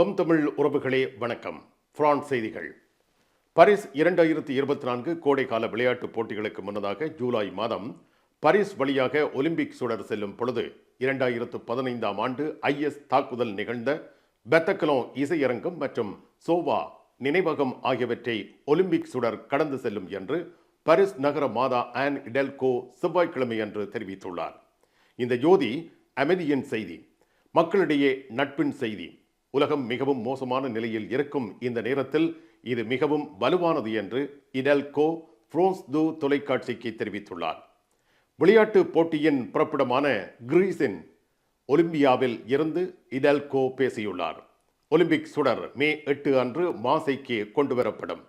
M Tamil உறவுகளே வணக்கம். France செய்திகள். பாரிஸ் இரண்டாயிரத்தி இருபத்தி நான்கு கோடைக்கால விளையாட்டுப் போட்டிகளுக்கு முன்னதாக ஜூலை மாதம் பாரிஸ் வழியாக ஒலிம்பிக் சுடர் செல்லும் பொழுது இரண்டாயிரத்து பதினைந்தாம் ஆண்டு ஐஎஸ் தாக்குதல் நிகழ்ந்த பெத்தக்கலோ இசையரங்கம் மற்றும் சோவா நினைவகம் ஆகியவற்றை ஒலிம்பிக் சுடர் கடந்து செல்லும் என்று பாரிஸ் நகர மாதா ஆன் இடெல்கோ செவ்வாய்க்கிழமை அன்று தெரிவித்துள்ளார். இந்த ஜோதி அமைதியின் செய்தி மக்களிடையே நட்பின் செய்தி. உலகம் மிகவும் மோசமான நிலையில் இருக்கும் இந்த நேரத்தில் இது மிகவும் வலுவானது என்று இடல்கோ ஃப்ரோன்ஸ் து தொலைக்காட்சிக்கு தெரிவித்துள்ளார். விளையாட்டு போட்டியின் புறப்பிடமான கிரீஸின் ஒலிம்பியாவில் இருந்து இடல்கோ பேசியுள்ளார். ஒலிம்பிக் சுடர் மே எட்டு அன்று மாசைக்கு கொண்டு வரப்படும்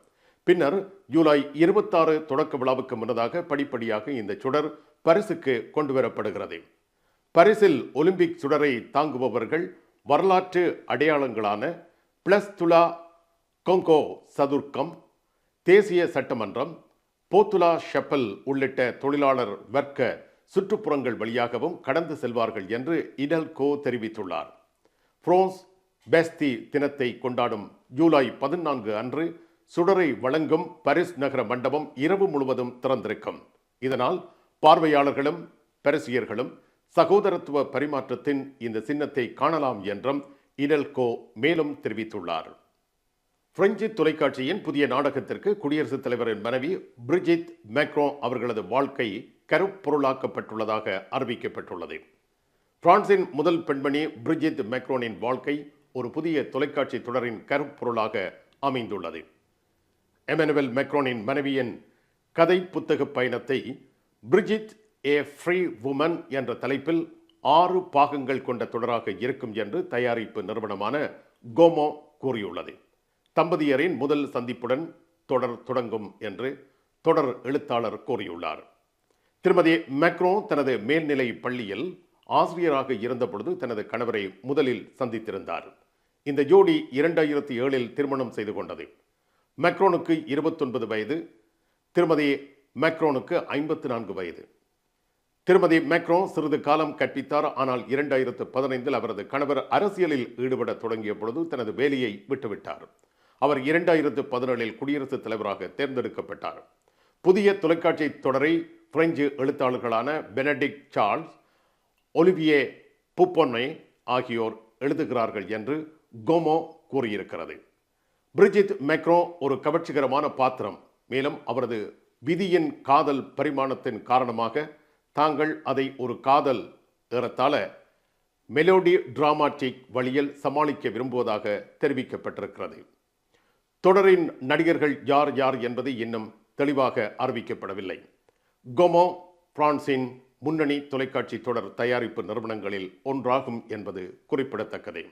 பின்னர் ஜூலை இருபத்தாறு தொடக்க விழாவுக்கு முன்னதாக படிப்படியாக இந்த சுடர் பரிசுக்கு கொண்டு வரப்படுகிறது பரிசில் ஒலிம்பிக் சுடரை தாங்குபவர்கள் வரலாற்று அடையாளங்களான பிளஸ் துலா கொங்கோ சதுர்க்கம் தேசிய சட்டமன்றம் போத்துலா ஷெப்பல் உள்ளிட்ட தொழிலாளர் வர்க்க சுற்றுப்புறங்கள் வழியாகவும் கடந்து செல்வார்கள் என்று இடல்கோ தெரிவித்துள்ளார். பிரான்ஸ் பெஸ்தி தினத்தை கொண்டாடும் ஜூலை பதினான்கு அன்று சுடரை வழங்கும் பாரிஸ் நகர மண்டபம் இரவு முழுவதும் திறந்திருக்கும். இதனால் பார்வையாளர்களும் பரிசியர்களும் சகோதரத்துவ பரிமாற்றத்தின் இந்த சின்னத்தை காணலாம் என்றும் இடல்கோ மேலும் தெரிவித்துள்ளார். பிரெஞ்சு தொலைக்காட்சியின் புதிய நாடகத்திற்கு குடியரசுத் தலைவரின் மனைவி பிரிஜித் மேக்ரோ அவர்களது வாழ்க்கை கருப்பொருளாக்கப்பட்டுள்ளதாக அறிவிக்கப்பட்டுள்ளது. பிரான்சின் முதல் பெண்மணி பிரிஜித் மேக்ரோனின் வாழ்க்கை ஒரு புதிய தொலைக்காட்சி தொடரின் கருப்பொருளாக அமைந்துள்ளது. எமனுவல் மேக்ரோனின் மனைவியின் கதை புத்தக பயணத்தை பிரிஜித் ஏ ஃப்ரீ உமன் என்ற தலைப்பில் ஆறு பாகங்கள் கொண்ட தொடராக இருக்கும் என்று தயாரிப்பு நிறுவனமான கோமோ கூறியுள்ளது. தம்பதியரின் முதல் சந்திப்புடன் தொடர் தொடங்கும் என்று தொடர் எழுத்தாளர் கூறியுள்ளார். திருமதி மேக்ரோ தனது மேல்நிலை பள்ளியில் ஆசிரியராக இருந்தபொழுது தனது கணவரை முதலில் சந்தித்திருந்தார். இந்த ஜோடி இரண்டாயிரத்தி ஏழில் திருமணம் செய்து கொண்டது. மேக்ரோனுக்கு இருபத்தொன்பது வயது திருமதி மேக்ரோனுக்கு ஐம்பத்து நான்கு வயது. திருமதி மேக்ரோ சிறிது காலம் கற்பித்தார். ஆனால் இரண்டாயிரத்து பதினைந்தில் அவரது கணவர் அரசியலில் ஈடுபட தொடங்கிய பொழுது தனது வேலையை விட்டுவிட்டார். அவர் இரண்டாயிரத்து பதினேழில் குடியரசுத் தலைவராக தேர்ந்தெடுக்கப்பட்டார். புதிய தொலைக்காட்சி தொடரை பிரெஞ்சு எழுத்தாளர்களான பெனடிக் சார்ல்ஸ் ஒலிவியே புப்பொன்னை ஆகியோர் எழுதுகிறார்கள் என்று கோமோ கூறியிருக்கிறது. பிரிஜித் மேக்ரோ ஒரு கவர்ச்சிகரமான பாத்திரம். மேலும் அவரது விதியின் காதல் பரிமாணத்தின் காரணமாக தாங்கள் அதை ஒரு காதல் ஏறத்தாழ மெலோடி டிராமாட்டிக் வழியில் சமாளிக்க விரும்புவதாக தெரிவிக்கப்பட்டிருக்கிறது. தொடரின் நடிகர்கள் யார் யார் என்பது இன்னும் தெளிவாக அறிவிக்கப்படவில்லை. கொமோ பிரான்சின் முன்னணி தொலைக்காட்சி தொடர் தயாரிப்பு நிறுவனங்களில் ஒன்றாகும் என்பது குறிப்பிடத்தக்கது.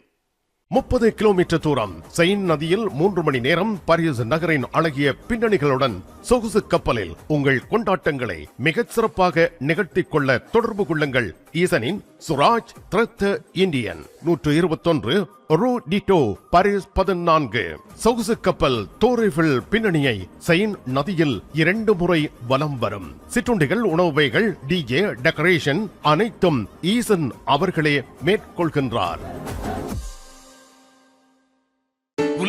முப்பது கிலோமீட்டர் தூரம். செயின் நதியில் மூன்று மணி நேரம் பாரிஸ் நகரின் அழகிய பின்னணிகளுடன் சொகுசு கப்பலில் உங்கள் கொண்டாட்டங்களை மிகச் சிறப்பாக நிகழ்த்திக் கொள்ள தொடர்பு கொள்ளுங்கள். ஈசனின் சுராஜ் திரத்த இந்தியன். நூற்று இருபத்தொன்று ரூ டிட்டோ பாரிஸ் பதினான்கு. சொகுசு கப்பல் தோரிஃபில் பின்னணியை செயின் நதியில் இரண்டு முறை வலம் வரும். சிற்றுண்டிகள் உணவுவைகள் டிஜே டெக்கரேஷன் அனைத்தும் ஈசன் அவர்களே மேற்கொள்கின்றார்.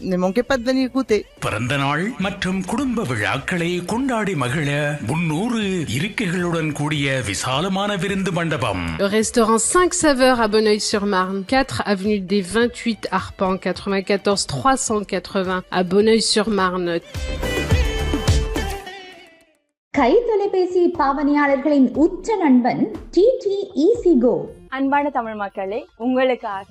Venir goûter. பிறந்த நாள் மற்றும் குடும்ப விழாக்களை கொண்டாடி மகிழ முன்னூறு இருக்கைகளுடன் கூடிய விசாலமான விருந்து மண்டபம் restaurant 5 saveurs à Bonneuil-sur-Marne, 4 avenue des 28 Arpents, 94 380 à Bonneuil-sur-Marne. கை தொலைபேசி பாவனையாளர்களின் உற்ற நண்பன் டிடி ஈசி கோ அன்பான தமிழ் மக்களே உங்களுக்காக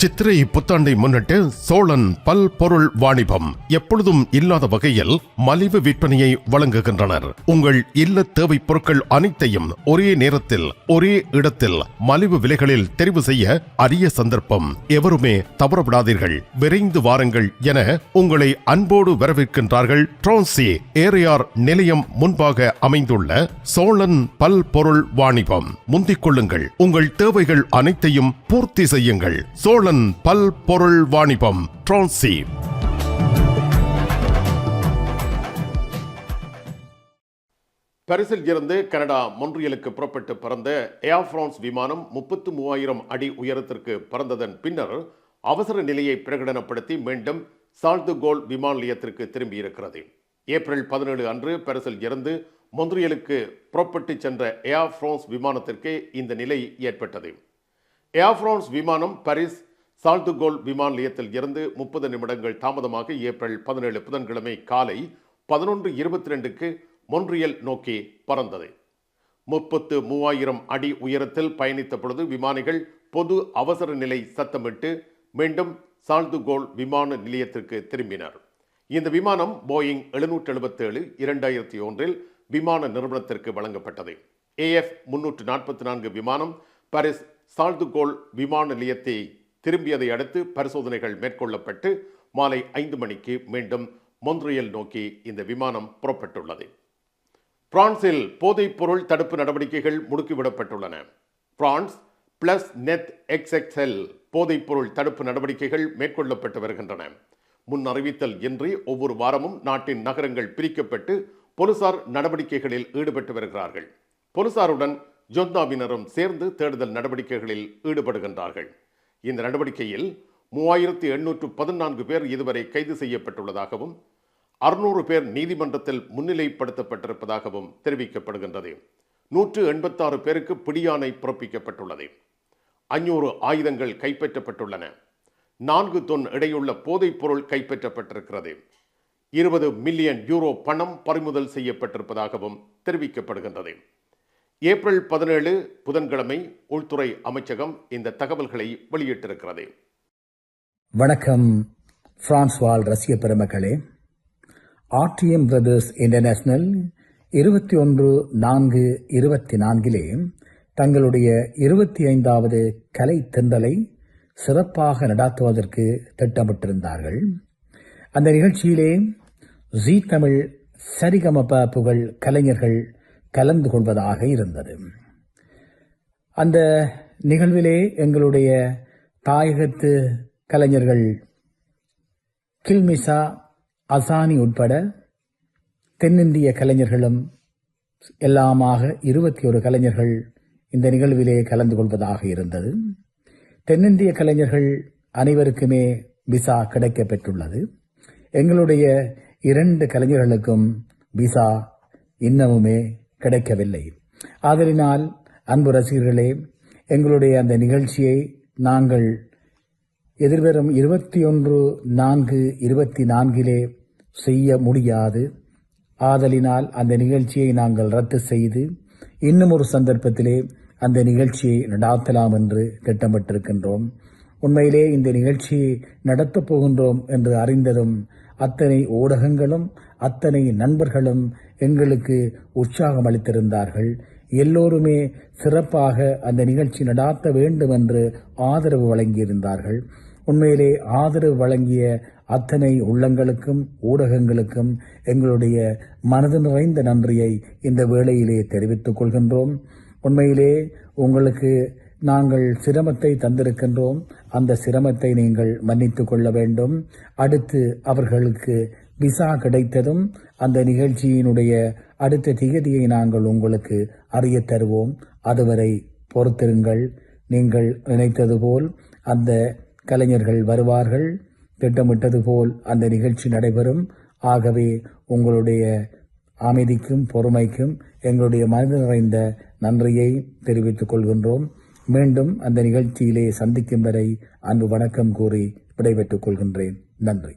சித்திரை புத்தாண்டை முன்னிட்டு சோழன் பல்பொருள் வாணிபம் எப்பொழுதும் இல்லாத வகையில் மலிவு விற்பனையை வழங்குகின்றனர். உங்கள் இல்ல தேவை பொருட்கள் அனைத்தையும் ஒரே நேரத்தில் ஒரே இடத்தில் மலிவு விலைகளில் தெரிவு செய்ய அரிய சந்தர்ப்பம். எவருமே தவறவிடாதீர்கள். விரைந்து வாருங்கள் என உங்களை அன்போடு வரவேற்கின்றார்கள் ட்ரான்சி ஏரியார் நிலையம் முன்பாக அமைந்துள்ள சோழன் பல்பொருள் வாணிபம். முந்திக் கொள்ளுங்கள். உங்கள் தேவைகள் அனைத்தையும் பூர்த்தி செய்யுங்கள். சோழன் பல்பொருள் வாணிபம் ட்ரான்சி பரிசில் இருந்து கனடா மொன்றியலுக்கு புறப்பட்டு பறந்த ஏர் பிரான்ஸ் விமானம் முப்பத்து மூவாயிரம் அடி உயரத்திற்கு பறந்ததன் பின்னர் அவசர நிலையை பிரகடனப்படுத்தி மீண்டும் சால்துகோல் விமான நிலையத்திற்கு திரும்பியிருக்கிறது. ஏப்ரல் பதினேழு அன்று பரிசில் இருந்து மொன்றியலுக்கு புறப்பட்டு சென்ற ஏர் பிரான்ஸ் விமானத்திற்கு இந்த நிலை ஏற்பட்டது. ஏர் பிரான்ஸ் விமானம் பாரிஸ் சால்துகோல் விமான நிலையத்தில் இருந்து முப்பது நிமிடங்கள் தாமதமாக ஏப்ரல் பதினேழு புதன்கிழமை காலை பதினொன்று இருபத்தி ரெண்டுக்கு மொன்றியல் நோக்கி பறந்தது. முப்பத்து மூவாயிரம் அடி உயரத்தில் பயணித்த பொழுது விமானிகள் பொது அவசர நிலை சத்தமிட்டு மீண்டும் சால்துகோல் விமான நிலையத்திற்கு திரும்பினர். இந்த விமானம் போயிங் எழுநூற்று எழுபத்தேழு இரண்டாயிரத்தி ஒன்றில் விமான நிறுவனத்திற்கு வழங்கப்பட்டது. ஏஎஃப் முன்னூற்று நாற்பத்தி நான்கு விமானம் பாரிஸ் சால்துகோல் விமான நிலையத்தை திரும்பியதை அடுத்து பரிசோதனைகள் மேற்கொள்ளப்பட்டு மாலை ஐந்து மணிக்கு மீண்டும் மொன்றியல் நோக்கி இந்த விமானம் புறப்பட்டுள்ளது. பிரான்சில் போதைப் பொருள் தடுப்பு நடவடிக்கைகள் முடுக்கிவிடப்பட்டுள்ளன. பிரான்ஸ் பிளஸ் நெத் எக்ஸ்எக்ஸ்எல் போதைப் பொருள் தடுப்பு நடவடிக்கைகள் மேற்கொள்ளப்பட்டு வருகின்றன. முன் அறிவித்தல் இன்றி ஒவ்வொரு வாரமும் நாட்டின் நகரங்கள் பிரிக்கப்பட்டு போலீசார் நடவடிக்கைகளில் ஈடுபட்டு வருகிறார்கள். போலீசாருடன் ஜொந்தாவினரும் சேர்ந்து தேடுதல் நடவடிக்கைகளில் ஈடுபடுகின்றார்கள். இந்த நடவடிக்கையில் மூவாயிரத்தி எண்ணூற்று பதினான்கு பேர் இதுவரை கைது செய்யப்பட்டுள்ளதாகவும் அறுநூறு பேர் நீதிமன்றத்தில் முன்னிலைப்படுத்தப்பட்டிருப்பதாகவும் தெரிவிக்கப்படுகின்றது. நூற்று எண்பத்தாறு பேருக்கு பிடியாணை பிறப்பிக்கப்பட்டுள்ளது. அஞ்சூறு ஆயுதங்கள் கைப்பற்றப்பட்டுள்ளன. நான்கு தொன் இடையுள்ள போதைப் பொருள் கைப்பற்றப்பட்டிருக்கிறது. இருபது மில்லியன் யூரோ பணம் பறிமுதல் செய்யப்பட்டிருப்பதாகவும் தெரிவிக்கப்படுகின்றது. ஏப்ரல் பதினேழு புதன்கிழமை உள்துறை அமைச்சகம் இந்த தகவல்களை வெளியிட்டிருக்கிறது. வணக்கம் பிரான்ஸ் வாழ் ரசிக பெருமக்களே. ஆர்டிஎம் பிரதர்ஸ் இன்டர்நேஷனல் இருபத்தி ஒன்று நான்கு இருபத்தி நான்கிலே தங்களுடைய இருபத்தி ஐந்தாவது கலை தென்றலை சிறப்பாக நடாத்துவதற்கு திட்டமிட்டிருந்தார்கள். அந்த நிகழ்ச்சியிலே ஜி தமிழ் சரிகமப புகழ் கலைஞர்கள் கலந்து கொள்வதாக இருந்தது. அந்த நிகழ்விலே எங்களுடைய தாயகத்து கலைஞர்கள் கில்மிசா அசானி உட்பட தென்னிந்திய கலைஞர்களும் எல்லாமாக இருபத்தி ஒரு கலைஞர்கள் இந்த நிகழ்விலே கலந்து கொள்வதாக இருந்தது. தென்னிந்திய கலைஞர்கள் அனைவருக்குமே விசா கிடைக்க பெற்றுள்ளது எங்களுடைய இரண்டு கலைஞர்களுக்கும் விசா இன்னமுமே கிடைக்கவில்லை. ஆதலினால் அன்பு ரசிகர்களே எங்களுடைய அந்த நிகழ்ச்சியை நாங்கள் எதிர்வரும் இருபத்தி ஒன்று நான்கு இருபத்தி நான்கிலே செய்ய முடியாது. ஆதலினால் அந்த நிகழ்ச்சியை நாங்கள் ரத்து செய்து இன்னும் ஒரு சந்தர்ப்பத்திலே அந்த நிகழ்ச்சியை நடாத்தலாம் என்று திட்டமிட்டிருக்கின்றோம். உண்மையிலே இந்த நிகழ்ச்சியை நடத்தப் போகின்றோம் என்று அறிந்ததும் அத்தனை ஊடகங்களும் அத்தனை நண்பர்களும் எங்களுக்கு உற்சாகம் அளித்திருந்தார்கள். எல்லோருமே சிறப்பாக அந்த நிகழ்ச்சி நடாத்த வேண்டும் என்று ஆதரவு வழங்கியிருந்தார்கள். உண்மையிலே ஆதரவு வழங்கிய அத்தனை உள்ளங்களுக்கும் ஊடகங்களுக்கும் எங்களுடைய மனது நிறைந்த நன்றியை இந்த வேளையிலே தெரிவித்துக் கொள்கின்றோம். உண்மையிலே உங்களுக்கு நாங்கள் சிரமத்தை தந்திருக்கின்றோம். அந்த சிரமத்தை நீங்கள் மன்னித்துக் கொள்ள வேண்டும். அடுத்து அவர்களுக்கு விசா கிடைத்ததும் அந்த நிகழ்ச்சியினுடைய அடுத்த திகதியை நாங்கள் உங்களுக்கு அறிய தருவோம். அதுவரை பொறுத்திருங்கள். நீங்கள் நினைத்தது போல் அந்த கலைஞர்கள் வருவார்கள். திட்டமிட்டது போல் அந்த நிகழ்ச்சி நடைபெறும். ஆகவே உங்களுடைய அமைதிக்கும் பொறுமைக்கும் எங்களுடைய மனது நிறைந்த நன்றியை தெரிவித்துக் கொள்கின்றோம். மீண்டும் அந்த நிகழ்ச்சியிலே சந்திக்கும் வரை அன்பு வணக்கம் கூறி விடைபெற்றுக் கொள்கின்றேன். நன்றி.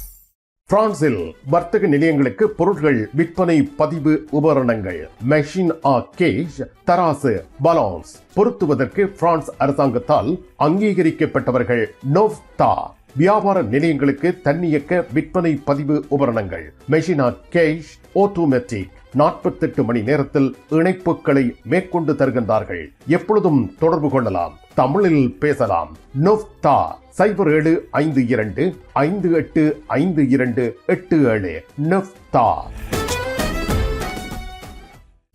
பிரான்சில் வர்த்தக நிலையங்களுக்கு பொருட்கள் விற்பனை பதிவு உபகரணங்கள். மெஷின் ஆ கேஷ் தராசு பலான்ஸ் பொருத்துவதற்கு பிரான்ஸ் அரசாங்கத்தால் அங்கீகரிக்கப்பட்டவர்கள் நோவ்தா வியாபார நிலையங்களுக்கு தன்னியக்க விற்பனை பதிவு உபகரணங்கள். மெஷினா கேஷ் ஆட்டோமேட்டிக் நாற்பத்தெட்டு மணி நேரத்தில் இணைப்புகளை மேற்கொண்டு தருகின்றார்கள். எப்பொழுதும் தொடர்பு கொள்ளலாம். தமிழில் பேசலாம். நொஃப்தா சைபர் ஏழு ஐந்து இரண்டு ஐந்து எட்டு ஐந்து இரண்டு எட்டு ஏழு. நொஃப்தா.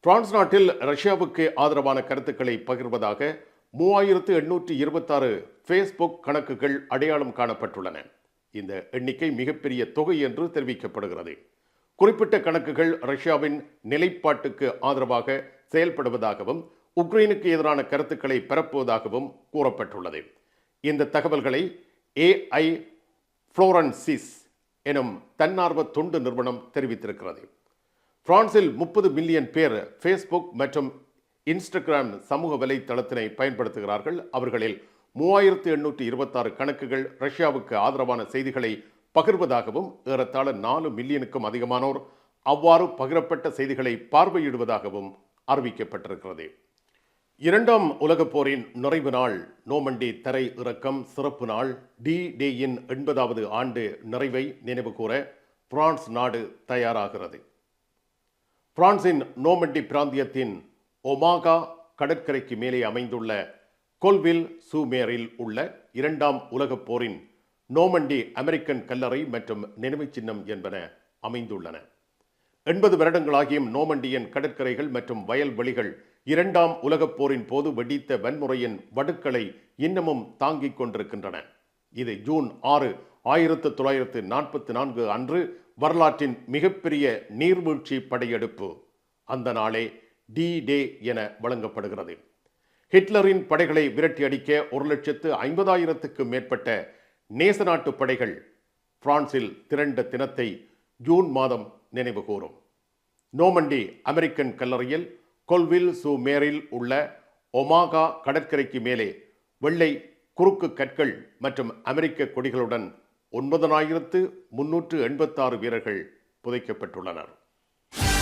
பிரான்ஸ் நாட்டில் ரஷ்யாவுக்கு ஆதரவான கருத்துக்களை பகிர்வதாக மூவாயிரத்து எண்ணூற்றி இருபத்தாறு ஃபேஸ்புக் கணக்குகள் அடையாளம் காணப்பட்டுள்ளன. இந்த எண்ணிக்கை மிகப்பெரிய தொகை என்று தெரிவிக்கப்படுகிறது. குறிப்பிட்ட கணக்குகள் ரஷ்யாவின் நிலைப்பாட்டுக்கு ஆதரவாக செயல்படுவதாகவும் உக்ரைனுக்கு எதிரான கருத்துக்களை பரப்புவதாகவும் கூறப்பட்டுள்ளது. இந்த தகவல்களை ஏஐ ஃப்ளோரன்சிஸ் எனும் தன்னார்வ தொண்டு நிறுவனம் தெரிவித்திருக்கிறது. பிரான்சில் முப்பது மில்லியன் பேர் ஃபேஸ்புக் மற்றும் இன்ஸ்டாகிராம் சமூக வலைத்தளத்தினை பயன்படுத்துகிறார்கள். அவர்களில் மூவாயிரத்து எண்ணூற்றி இருபத்தாறு கணக்குகள் ரஷ்யாவுக்கு ஆதரவான செய்திகளை பகிர்வதாகவும் ஏறத்தாழ நாலு மில்லியனுக்கும் அதிகமானோர் அவ்வாறு பகிரப்பட்ட செய்திகளை பார்வையிடுவதாகவும் அறிவிக்கப்பட்டிருக்கிறது. இரண்டாம் உலகப் போரின் நிறைவு நாள் நோமண்டி தரை இறக்கம் சிறப்பு நாள் டி டேயின் எண்பதாவது ஆண்டு நிறைவை நினைவுகூர பிரான்ஸ் நாடு தயாராகிறது. பிரான்சின் நோமண்டி பிராந்தியத்தின் ஒமாகா கடற்கரைக்கு மேலே அமைந்துள்ள கொல்வில் சூமேரில் உள்ள இரண்டாம் உலகப் போரின் நோமண்டி அமெரிக்கன் கல்லறை மற்றும் நினைவுச் சின்னம் என்பன அமைந்துள்ளன. எண்பது வருடங்களாகியும் நோமண்டியின் கடற்கரைகள் மற்றும் வயல்வெளிகள் இரண்டாம் உலகப் போரின் போது வெடித்த வன்முறையின் வடுக்களை இன்னமும் தாங்கிக் கொண்டிருக்கின்றன. இது ஜூன் ஆறு ஆயிரத்து தொள்ளாயிரத்து நாற்பத்தி நான்கு அன்று வரலாற்றின் மிகப்பெரிய நீர்வீழ்ச்சி படையெடுப்பு அந்த நாளே டி டே என வழங்கப்படுகிறது. ஹிட்லரின் படைகளை விரட்டி அடிக்க ஒரு லட்சத்து ஐம்பதாயிரத்துக்கு மேற்பட்ட நேச நாட்டு படைகள் பிரான்சில் திரண்ட தினத்தை ஜூன் மாதம் நினைவு கூறும். நோமண்டி அமெரிக்கன் கல்லறையில் கொல்வில் சு மேரில் உள்ள ஒமாகா கடற்கரைக்கு மேலே வெள்ளை குறுக்கு கற்கள் மற்றும் அமெரிக்க கொடிகளுடன் ஒன்பதனாயிரத்து முன்னூற்று எண்பத்தாறு வீரர்கள் புதைக்கப்பட்டுள்ளனர்.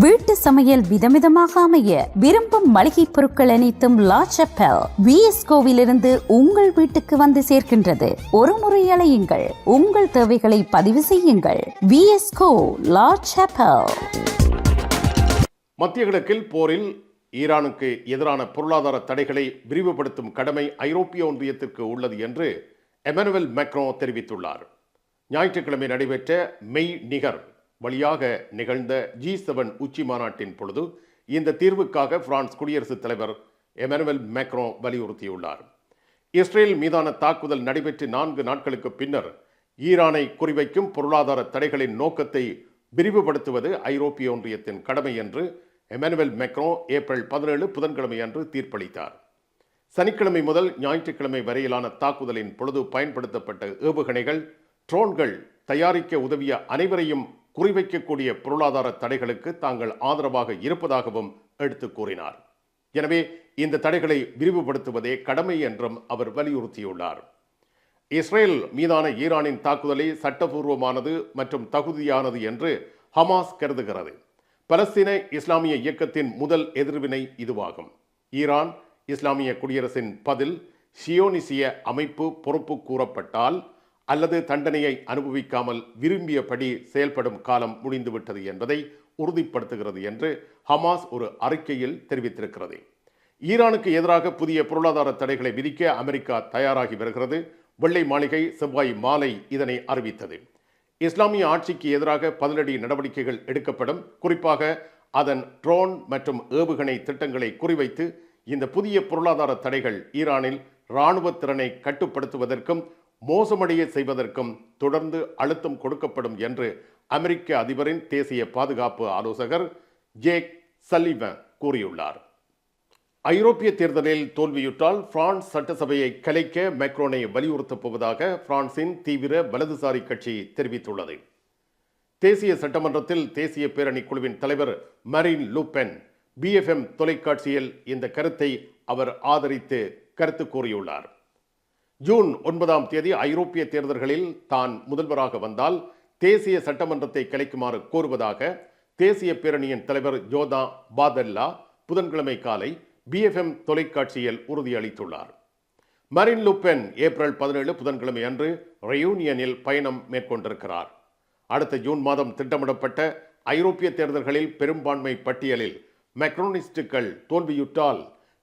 வீட்டு சமையல் விதவிதமாக அமைய விரும்பும் மளிகை பொருட்கள் அனைத்தும் லா செப்பல். விஎஸ்கோவிலிருந்து உங்கள் வீட்டுக்கு வந்து சேர்க்கின்றது. ஒரு முறை அலையுங்கள். உங்கள் தேவைகளை பதிவு செய்யுங்கள். விஎஸ்கோ லா செப்பல். மத்திய கிழக்கில் போரில் ஈரானுக்கு எதிரான பொருளாதார தடைகளை விரிவுபடுத்தும் கடமை ஐரோப்பிய ஒன்றியத்திற்கு உள்ளது என்று எமனுவல் மேக்ரோ தெரிவித்துள்ளார். ஞாயிற்றுக்கிழமை நடைபெற்ற மெய் நிகர் வழியாக நிகழ்ந்த ஜி செவன் உச்சி மாநாட்டின் பொழுது இந்த தீர்வுக்காக பிரான்ஸ் குடியரசுத் தலைவர் எமனுவல் மேக்ரோ வலியுறுத்தியுள்ளார். இஸ்ரேல் மீதான தாக்குதல் நடைபெற்று நான்கு நாட்களுக்கு பின்னர் ஈரானை குறிவைக்கும் பொருளாதார தடைகளின் நோக்கத்தை விரிவுபடுத்துவது ஐரோப்பிய ஒன்றியத்தின் கடமை என்று எமனுவல் மெக்ரோ ஏப்ரல் பதினேழு புதன்கிழமை அன்று தீர்ப்பளித்தார். சனிக்கிழமை முதல் ஞாயிற்றுக்கிழமை வரையிலான தாக்குதலின் பொழுது பயன்படுத்தப்பட்ட ஏவுகணைகள் ட்ரோன்கள் தயாரிக்க உதவிய அனைவரையும் குறிவைக்கக்கூடிய பொருளாதார தடைகளுக்கு தாங்கள் ஆதரவாக இருப்பதாகவும் எடுத்து கூறினார். எனவே இந்த தடைகளை விரிவுபடுத்துவதே கடமை என்றும் அவர் வலியுறுத்தியுள்ளார். இஸ்ரேல் மீதான ஈரானின் தாக்குதலை சட்டபூர்வமானது மற்றும் தகுதியானது என்று ஹமாஸ் கருதுகிறது. பலஸ்தீன இஸ்லாமிய இயக்கத்தின் முதல் எதிர்வினை இதுவாகும். ஈரான் இஸ்லாமிய குடியரசின் பதில் சியோனிசிய அமைப்பு பொறுப்பு கூறப்பட்டால் அல்லது தண்டனையை அனுபவிக்காமல் விரும்பியபடி செயல்படும் காலம் முடிந்துவிட்டது என்பதை உறுதிப்படுத்துகிறது என்று ஹமாஸ் ஒரு அறிக்கையில் தெரிவித்திருக்கிறது. ஈரானுக்கு எதிராக புதிய பொருளாதார தடைகளை விதிக்க அமெரிக்கா தயாராகி வருகிறது. வெள்ளை மாளிகை செவ்வாய் மாலை இதனை அறிவித்தது. இஸ்லாமிய ஆட்சிக்கு எதிராக பதிலடி நடவடிக்கைகள் எடுக்கப்படும். குறிப்பாக அதன் ட்ரோன் மற்றும் ஏவுகணை திட்டங்களை குறிவைத்து இந்த புதிய பொருளாதார தடைகள் ஈரானில் இராணுவ திறனை கட்டுப்படுத்துவதற்கும் மோசமடைய செய்வதற்கும் தொடர்ந்து அழுத்தம் கொடுக்கப்படும் என்று அமெரிக்க அதிபரின் தேசிய பாதுகாப்பு ஆலோசகர் ஜேக் சல்லிவன் கூறியுள்ளார். ஐரோப்பிய தேர்தலில் தோல்வியுற்றால் பிரான்ஸ் சட்டசபையை கலைக்க மேக்ரோனை வலியுறுத்தப் போவதாக பிரான்சின் தீவிர வலதுசாரி கட்சி தெரிவித்துள்ளது. தேசிய சட்டமன்றத்தில் தேசிய பேரணி குழுவின் தலைவர் மரீன் லூபென் பிஎஃப்எம் தொலைக்காட்சியில் இந்த கருத்தை அவர் ஆதரித்து கருத்து கூறியுள்ளார். ஜூன் ஒன்பதாம் தேதி ஐரோப்பிய தேர்தல்களில் தான் முதல்வராக வந்தால் தேசிய சட்டமன்றத்தை கலைக்குமாறு கோருவதாக தேசிய பேரணியின் தலைவர் ஜோதா பாதல்லா புதன்கிழமை காலை பிஎஃப்எம் தொலைக்காட்சியில் உறுதியளித்துள்ளார். மரின் லுப்பென் ஏப்ரல் பதினேழு புதன்கிழமை அன்று ரெயூனியனில் பயணம் மேற்கொண்டிருக்கிறார். அடுத்த ஜூன் மாதம் திட்டமிடப்பட்ட ஐரோப்பிய தேர்தல்களில் பெரும்பான்மை பட்டியலில் மெக்ரோனிஸ்டுகள் தோல்வியுற்றால்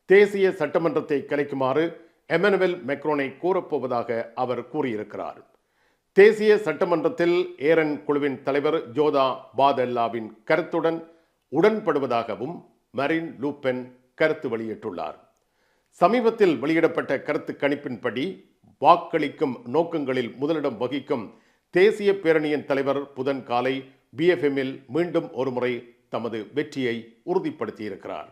தேசிய சட்டமன்றத்தை கலைக்குமாறு எமனுவல் மெக்ரோனை கூறப்போவதாக அவர் கூறியிருக்கிறார். தேசிய சட்டமன்றத்தில் ஏரன் குழுவின் தலைவர் ஜோதா பாதெல்லாவின் கருத்துடன் உடன்படுவதாகவும் மரின் லூப்பென் கருத்து வெளியிட்டுள்ளார். சமீபத்தில் வெளியிடப்பட்ட கருத்து கணிப்பின்படி வாக்களிக்கும் நோக்கங்களில் முதலிடம் வகிக்கும் தேசிய பேரணியின் தலைவர் புதன் காலை பிஎஃப்எம்மில் மீண்டும் ஒருமுறை தமது வெற்றியை உறுதிப்படுத்தியிருக்கிறார்.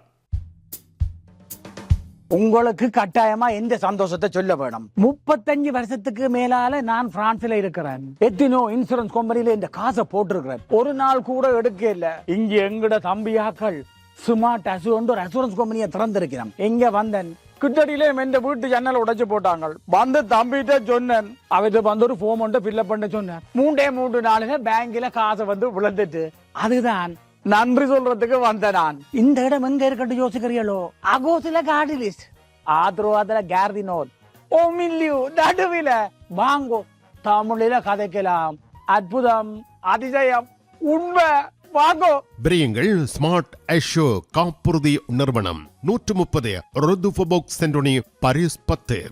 உங்களுக்கு கட்டாயமா எந்த சந்தோஷத்தை சொல்ல வேணும்? முப்பத்தஞ்சு வருஷத்துக்கு மேலால நான் பிரான்ஸ்ல இருக்கிறேன். எத்தினோ இன்சூரன்ஸ் கம்பெனில இந்த காசை போட்டிருக்கிறேன். ஒரு நாள் கூட எடுக்க இல்ல இங்க எங்கட தம்பியாக்கள் ஸ்மார்ட் அசூரண்ட் ஒரு அசூரன்ஸ் கம்பெனியை திறந்திருக்கிறோம் எங்க வந்தேன்? கிட்டடியில எந்த வீட்டு ஜன்னல் உடைச்சு போட்டாங்க. வந்து தம்பிகிட்ட சொன்னேன். அவர்கிட்ட வந்து ஒரு ஃபோம் ஒன்று ஃபில்லப் பண்ண சொன்னேன். மூன்றே மூன்று நாளுங்க பேங்க்ல காசை வந்து விழுந்துட்டு. அதுதான் நன்றி சொல்றதுக்கு வந்த நான். இந்த இடம் எங்க இருக்கட்டும் யோசிக்கிறீங்களோ? அகோசில காடி லிஸ்ட். ஆத்ரோவாதுல கேர்தி நோட். ஓ மில்லியூ நடுவில. வாங்கோ தமிழில கதைக்கலாம். அற்புதம் அதிசயம் உண்மை. வாங்கோ. பிரியுங்கள் ஸ்மார்ட் ஐஷோ காப்புறுதி நிறுவனம். நூற்று முப்பது ரொதுஃபோபோக் சென்டோனி பரிஸ் பத்து.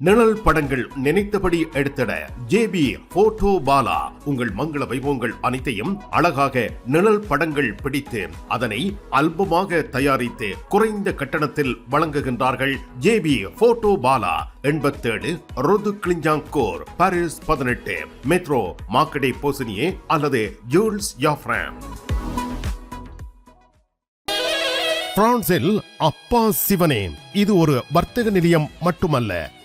நிழல் படங்கள் நினைத்தபடி எடுத்திட ஜேபி போட்டோ பாலா. உங்கள் மங்கள வைபவங்கள் அனைத்தையும் அழகாக நிழல் படங்கள் பிடித்து அதனை அல்பமாக தயாரித்து குறைந்த கட்டணத்தில் வழங்குகின்றார்கள் ஜேபி போட்டோ பாலா. எண்பத்தேழு ரொது கிளிஞ்சாங்கோர் பாரிஸ் பதினெட்டு. மெட்ரோ மார்க்கடே போசினியே அல்லது ஜூல்ஸ் யாஃப்ராம் பிரான்சில் அப்பா சிவனே. இது ஒரு வர்த்தக நிலையம் மட்டுமல்ல.